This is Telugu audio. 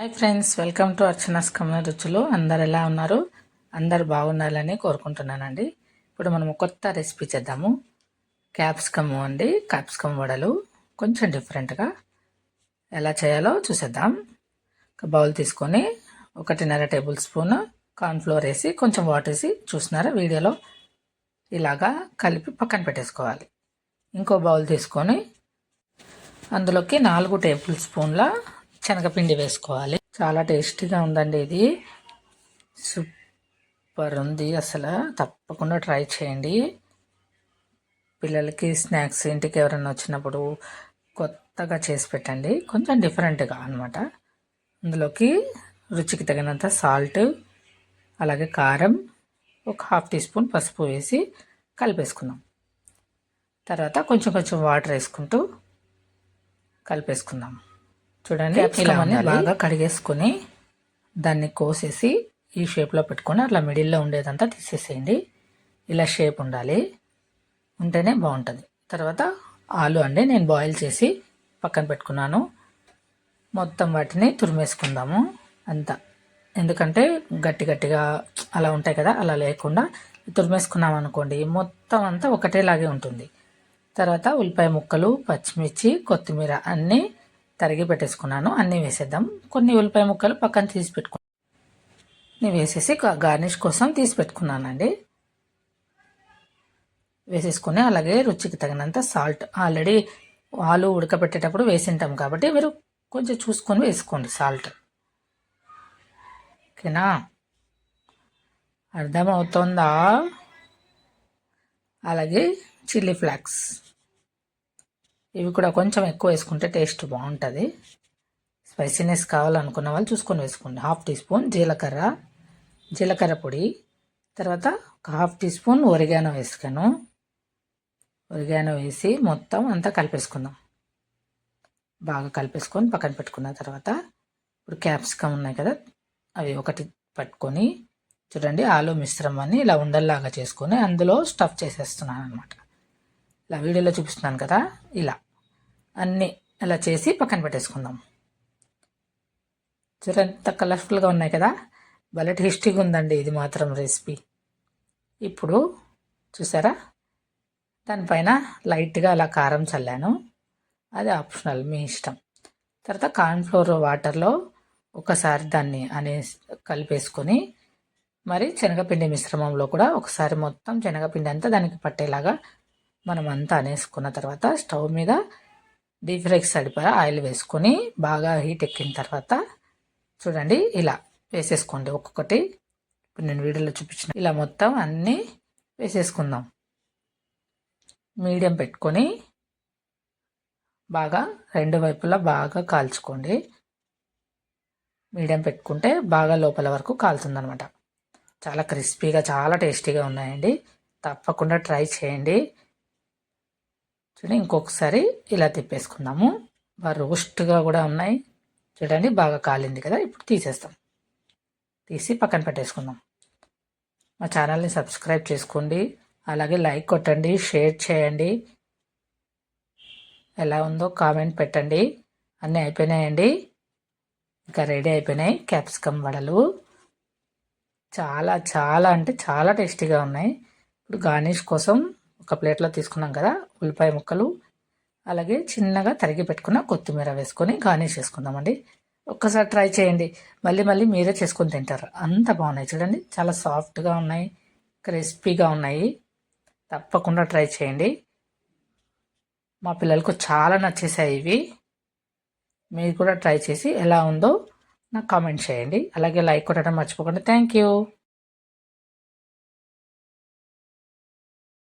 Hi friends welcome to Archana's కమ్మ రుచులు. అందరు ఎలా ఉన్నారు? అందరు బాగున్నారని కోరుకుంటున్నానండి. ఇప్పుడు మనము కొత్త రెసిపీ చేద్దాము. క్యాప్సికమ్ అండి క్యాప్సికమ్ వడలు. కొంచెం డిఫరెంట్గా ఎలా చేయాలో చూసేద్దాం. ఒక బౌల్ తీసుకొని ఒకటిన్నర టేబుల్ స్పూన్ కార్న్ఫ్లోర్ వేసి కొంచెం వాటర్ వేసి చూసినారా వీడియోలో? ఇలాగా కలిపి పక్కన పెట్టేసుకోవాలి. ఇంకో బౌల్ తీసుకొని అందులోకి నాలుగు టేబుల్ స్పూన్ల శనగపిండి వేసుకోవాలి. చాలా టేస్టీగా ఉందండి ఇది. సూపర్ ఉంది అసలు. తప్పకుండా ట్రై చేయండి. పిల్లలకి స్నాక్స్ ఇంటికి ఎవరైనా వచ్చినప్పుడు కొత్తగా చేసి పెట్టండి. కొంచెం డిఫరెంట్గా అనమాట అందులోకి రుచికి తగినంత సాల్ట్ అలాగే కారం ఒక హాఫ్ టీ స్పూన్ పసుపు వేసి కలిపేసుకుందాం. తర్వాత కొంచెం కొంచెం వాటర్ వేసుకుంటూ కలిపేసుకుందాం. చూడండి. ఇలా బాగా కడిగేసుకొని దాన్ని కోసేసి ఈ షేప్లో పెట్టుకొని అట్లా మిడిల్లో ఉండేదంతా తీసేసేయండి. ఇలా షేప్ ఉండాలి. ఉంటేనే బాగుంటుంది. తర్వాత ఆలు అండి నేను బాయిల్ చేసి పక్కన పెట్టుకున్నాను. మొత్తం వాటిని తురిమేసుకుందాము. అంతా. ఎందుకంటే గట్టి గట్టిగా అలా ఉంటాయి కదా అలా లేకుండా తురిమేసుకున్నాం అనుకోండి మొత్తం అంతా ఒకటేలాగే ఉంటుంది. తర్వాత ఉల్లిపాయ ముక్కలు పచ్చిమిర్చి కొత్తిమీర అన్నీ తరిగి పెట్టేసుకున్నాను. అన్నీ వేసేద్దాం. కొన్ని ఉల్లిపాయ ముక్కలు పక్కన తీసి పెట్టుకున్నాను నేను వేసేసి గార్నిష్ కోసం తీసి పెట్టుకున్నానండి. వేసేసుకొని అలాగే రుచికి తగినంత సాల్ట్ ఆల్రెడీ ఆలు ఉడకబెట్టేటప్పుడు వేసింటాం కాబట్టి మీరు కొంచెం చూసుకొని వేసుకోండి సాల్ట్. ఓకేనా? అర్థమవుతుందా? అలాగే చిల్లీ ఫ్లాక్స్. ఇవి కూడా కొంచెం ఎక్కువ వేసుకుంటే టేస్ట్ బాగుంటుంది. స్పైసీనెస్ కావాలనుకున్న వాళ్ళు చూసుకొని వేసుకోండి. హాఫ్ టీ స్పూన్ జీలకర్ర జీలకర్ర పొడి. తర్వాత ఒక హాఫ్ టీ స్పూన్ ఒరిగానో వేసుకాను ఒరిగానో వేసి మొత్తం అంతా కలిపేసుకుందాం. బాగా కలిపేసుకొని పక్కన పెట్టుకున్న తర్వాత ఇప్పుడు క్యాప్సికమ్ ఉన్నాయి కదా అవి ఒకటి పట్టుకొని చూడండి ఆలు మిశ్రమాన్ని ఇలా ఉండల్లాగా చేసుకొని అందులో స్టఫ్ చేసేస్తున్నాను అనమాట ఇలా వీడియోలో చూపిస్తున్నాను కదా ఇలా. అన్నీ ఇలా చేసి పక్కన పెట్టేసుకుందాం. చూడండి ఎంత కలర్ఫుల్గా ఉన్నాయి కదా. భలే టేస్టీగా ఉందండి ఇది మాత్రం రెసిపీ ఇప్పుడు చూసారా? దానిపైన లైట్గా అలా కారం చల్లాను. అది ఆప్షనల్ మీ ఇష్టం. తర్వాత కార్న్ఫ్లోర్ వాటర్లో ఒకసారి దాన్ని అనే కలిపేసుకొని మరి శనగపిండి మిశ్రమంలో కూడా ఒకసారి మొత్తం శనగపిండి అంతా దానికి పట్టేలాగా మనం అంతా అనేసుకున్న తర్వాత స్టవ్ మీద డీప్ ఫ్రైకి సరిపడా ఆయిల్ వేసుకొని బాగా హీట్ ఎక్కిన తర్వాత చూడండి ఇలా వేసేసుకోండి. ఒక్కొక్కటి ఇప్పుడు నేను వీడియోలో చూపించిన ఇలా మొత్తం అన్నీ వేసేసుకుందాం. మీడియం పెట్టుకొని బాగా రెండు వైపులా బాగా కాల్చుకోండి. మీడియం పెట్టుకుంటే బాగా లోపల వరకు కాలుతుందనమాట చాలా క్రిస్పీగా చాలా టేస్టీగా ఉన్నాయండి. తప్పకుండా ట్రై చేయండి. చూడండి ఇంకొకసారి ఇలా తిప్పేసుకుందాము. బాగా రోస్ట్గా కూడా ఉన్నాయి. చూడండి బాగా కాలింది కదా ఇప్పుడు తీసేస్తాం. తీసి పక్కన పెట్టేసుకుందాం. మా ఛానల్ని సబ్స్క్రైబ్ చేసుకోండి. అలాగే లైక్ కొట్టండి షేర్ చేయండి. ఎలా ఉందో కామెంట్ పెట్టండి. అన్నీ అయిపోయినాయండి. ఇంకా రెడీ అయిపోయినాయి. క్యాప్సికమ్ వడలు. చాలా చాలా అంటే చాలా టేస్టీగా ఉన్నాయి. ఇప్పుడు గార్నిష్ కోసం ఒక ప్లేట్లో తీసుకున్నాం కదా ఉల్లిపాయ ముక్కలు అలాగే చిన్నగా తరిగి పెట్టుకున్న కొత్తిమీర వేసుకొని గార్నిష్ చేసుకుందామండి. ఒక్కసారి ట్రై చేయండి. మళ్ళీ మళ్ళీ మీరే చేసుకొని తింటారు. అంత బాగున్నాయి చూడండి. చాలా సాఫ్ట్గా ఉన్నాయి. క్రిస్పీగా ఉన్నాయి. తప్పకుండా ట్రై చేయండి. మా పిల్లలకు చాలా నచ్చేసాయి ఇవి. మీరు కూడా ట్రై చేసి ఎలా ఉందో నాకు కామెంట్ చేయండి. అలాగే లైక్ కొట్టడం మర్చిపోకండి. Thank you.